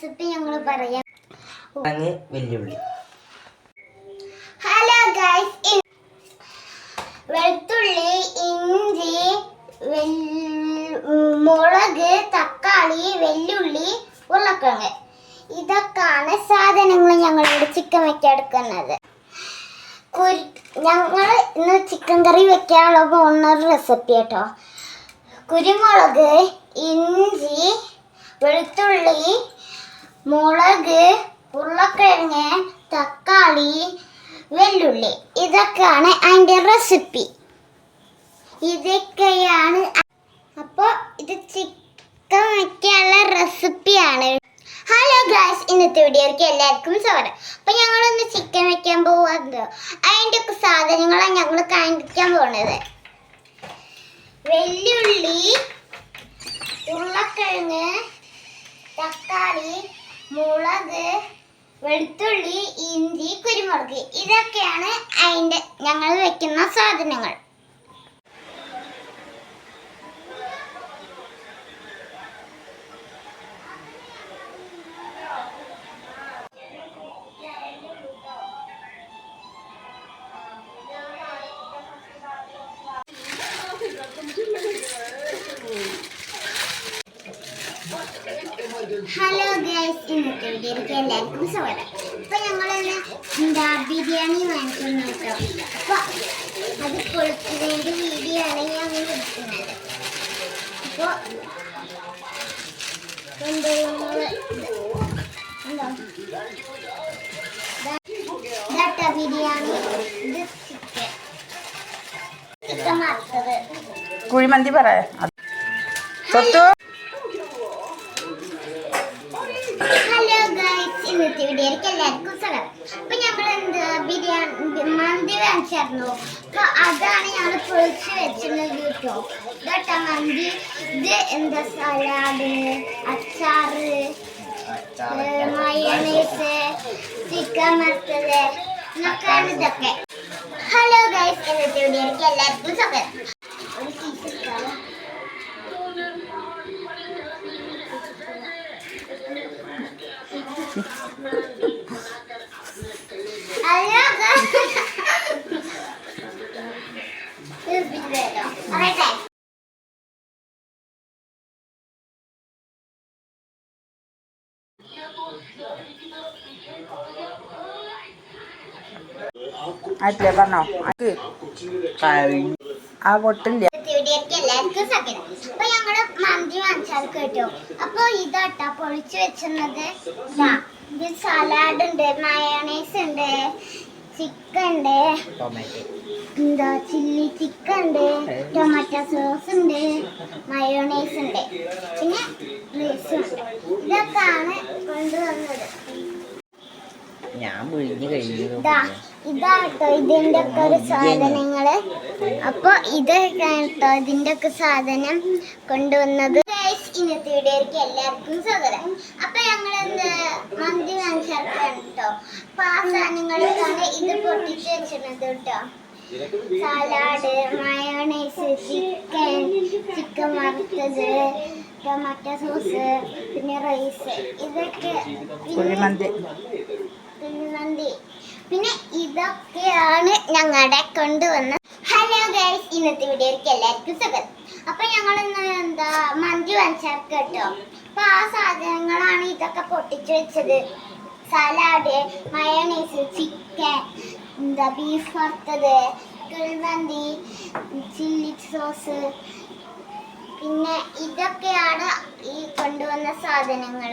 ഞങ്ങൾ പറയാം. വെല്ലുവിളി. ഹലോ ഗൈസ് വെളുത്തുള്ളി ഇഞ്ചി മുളക് തക്കാളി വെല്ലുള്ളി ഉരുളക്കിഴങ്ങ്. ഇതൊക്കെയാണ് സാധനങ്ങൾ ഞങ്ങളിവിടെ ചിക്കൻ വെക്കാൻ എടുക്കുന്നത്. ഞങ്ങൾ ഇന്ന് ചിക്കൻ കറി വെക്കാനുള്ള പോകുന്ന ഒരു റെസിപ്പി കേട്ടോ കുരുമുളക് ഇഞ്ചി വെളുത്തുള്ളി മുളക് ഉരുളക്കിഴങ്ങ് തക്കാളി വെല്ലുള്ളി. ഇതൊക്കെയാണ് അതിന്റെ റെസിപ്പി ഇതൊക്കെയാണ്. അപ്പോൾ ഇത് ചിക്കൻ വയ്ക്കാനുള്ള റെസിപ്പിയാണ് ഹലോ ഗായ്സ് ഇന്നത്തെ വീഡിയോയ്ക്ക് എല്ലാവർക്കും സ്വാഗതം. അപ്പം ഞങ്ങളൊന്ന് ചിക്കൻ വയ്ക്കാൻ പോകുന്നത് അതിന്റെ ഒക്കെ സാധനങ്ങളാണ് ഞങ്ങൾ കാണിക്കാൻ പോകുന്നത് വെല്ലുള്ളി ഉരുളക്കിഴങ്ങ് തക്കാളി മുളക് വെളുത്തുള്ളി ഇഞ്ചി കുരുമുളക്. ഇതൊക്കെയാണ് അതിന്റെ ഞങ്ങൾ വെക്കുന്ന സാധനങ്ങൾ. ഇന്നത്തെ വീഡിയോയിലേക്ക് എല്ലാവർക്കും സ്വാഗതം ഇപ്പൊ ഞങ്ങളൊന്ന് എന്താ ബിരിയാണി വാങ്ങിക്കുന്നു കേട്ടോ അപ്പൊ അത് പൊളിച്ചതിന്റെ വീഡിയോ ആണ് ഞങ്ങൾ എടുക്കുന്നത് അപ്പൊ എന്താ എന്താ ബിരിയാണി ഇത് ചിക്കൻ ചിക്കൻ മറുത്തത് കുഴിമന്തി പറ സ്വത്തു ഇന്നത്തെ വീഡിയോയിലേക്ക് എല്ലാവർക്കും സ്വാഗതം അപ്പൊ ഞങ്ങൾ എന്ത് ബിരിയാണി മന്തി വാങ്ങിച്ചായിരുന്നു. അപ്പൊ അതാണ് ഞങ്ങൾ പൊളിച്ച് വെച്ചിരുന്നത് കേട്ടോ. ഇതട്ട മന്തി. ഇത് എന്താ സലാഡ് അച്ചാറ് മയണീസ് ചിക്കൻ മസാല എന്നൊക്കെയാണ് ഇതൊക്കെ. ഹലോ ഗൈസ് ഇന്നത്തെ വീഡിയോയിലേക്ക് എല്ലാവർക്കും സ്വാഗതം. ആയിട്ടില്ലേ പറഞ്ഞോ? അത് ആ പൊട്ടില്ല. എല്ലാവർക്കും സകലം അപ്പൊ ഞങ്ങൾ മന്തി വാങ്ങിച്ചാൽ കേട്ടോ. അപ്പൊ ഇതാട്ടാ പൊളിച്ചു വെച്ചത് ഇത് സലാഡ് ഉണ്ട് മയോണൈസ് ഉണ്ട് ചിക്കൻ ഉണ്ട്. ടൊമാറ്റോ എന്താ ചില്ലി ചിക്കൻ ഉണ്ട് ടൊമാറ്റോ സോസ് ഉണ്ട് മയോണൈസ് ഉണ്ട്. പിന്നെ റൈസും ഉണ്ട്. ഇതൊക്കെയാണ് കൊണ്ടുവന്നത് ഞാൻ മുഴിഞ്ഞു കഴിഞ്ഞു. ഇതാട്ടോ ഇതിന്റെ ഒക്കെ ഒരു സാധനങ്ങൾ അപ്പോൾ ഇത് കേട്ടോ ഇതിന്റെ ഒക്കെ സാധനം കൊണ്ടുവന്നത്. ഇന്നത്തെ വീഡിയോയിലേക്ക് എല്ലാവർക്കും സ്വാഗതം. അപ്പം ഞങ്ങൾ എന്ത് മന്തി വാങ്ങിച്ചിറക്കാണ് കേട്ടോ അപ്പം ആ സാധനങ്ങളൊക്കെയാണ് ഇത് പൊട്ടിച്ച് വെച്ചിരുന്നത് കേട്ടോ. സലാഡ് മയോണൈസ് ചിക്കൻ ചിക്കൻ വറുത്തത് ടൊമാറ്റോ സോസ് പിന്നെ റൈസ് ഇതൊക്കെ പിന്നെ മന്തി കുഴിമന്തി പിന്നെ ഇതൊക്കെയാണ് ഞങ്ങളുടെ കൊണ്ടുവന്ന ഹലോ ഗൈസ് ഇന്നത്തെ വീഡിയോയിലേക്ക് എല്ലാവർക്കും സുഖം അപ്പൊ ഞങ്ങൾ എന്താ മന്തി വാങ്ങിച്ചാൽ കേട്ടോ. അപ്പൊ ആ സാധനങ്ങളാണ് ഇതൊക്കെ പൊട്ടിച്ചു വെച്ചത്. സലാഡ് മയോണൈസ് ചിക്കൻ എന്താ ബീഫ് വറുത്തത് കുഴിമന്തി ചില്ലി സോസ് പിന്നെ ഇതൊക്കെയാണ് ഈ കൊണ്ടുവന്ന സാധനങ്ങൾ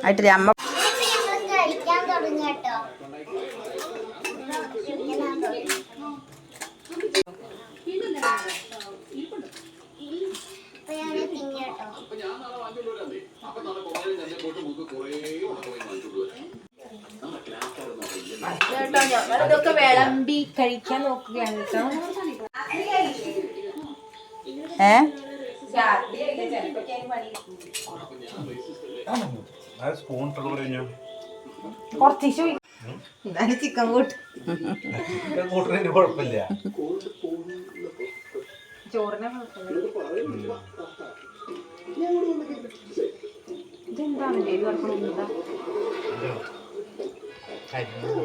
ആയിട്ടില്ല? അമ്മ കളിക്കാൻ തുടങ്ങി കേട്ടോ കേട്ടോ ഞങ്ങളിതൊക്കെ വിളമ്പി കഴിക്കാൻ നോക്കുകയാണ് കേട്ടോ ഏ? സ്പൂൺ കുറച്ച് ചിക്കൻ കൂട്ട്. കൂട്ടുന്നതിന് കുഴപ്പമില്ല. ചോറിനെ.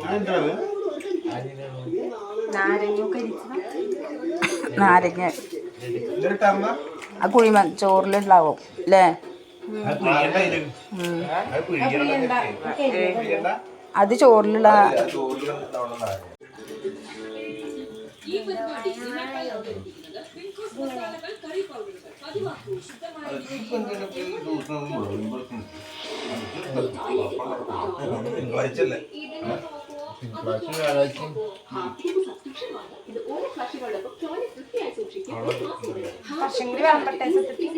ഇതെന്താണ്? നാരങ്ങ നാരങ്ങ. ആ കുഴിമ ചോറിലുണ്ടാവും അല്ലേ അത് ചോറിലുള്ള തിങ്കളാഴ്ചല്ലേ തിങ്കളാഴ്ച വ്യാഴാഴ്ച കുറച്ചും കൂടി വിളമ്പട്ടെ സത്യത്തിൽ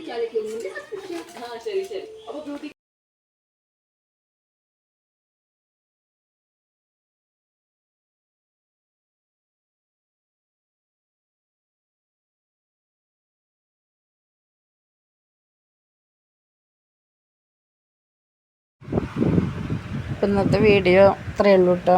ഇപ്പം ഇന്നത്തെ വീഡിയോ ഇത്രയേ ഉള്ളൂ കേട്ടോ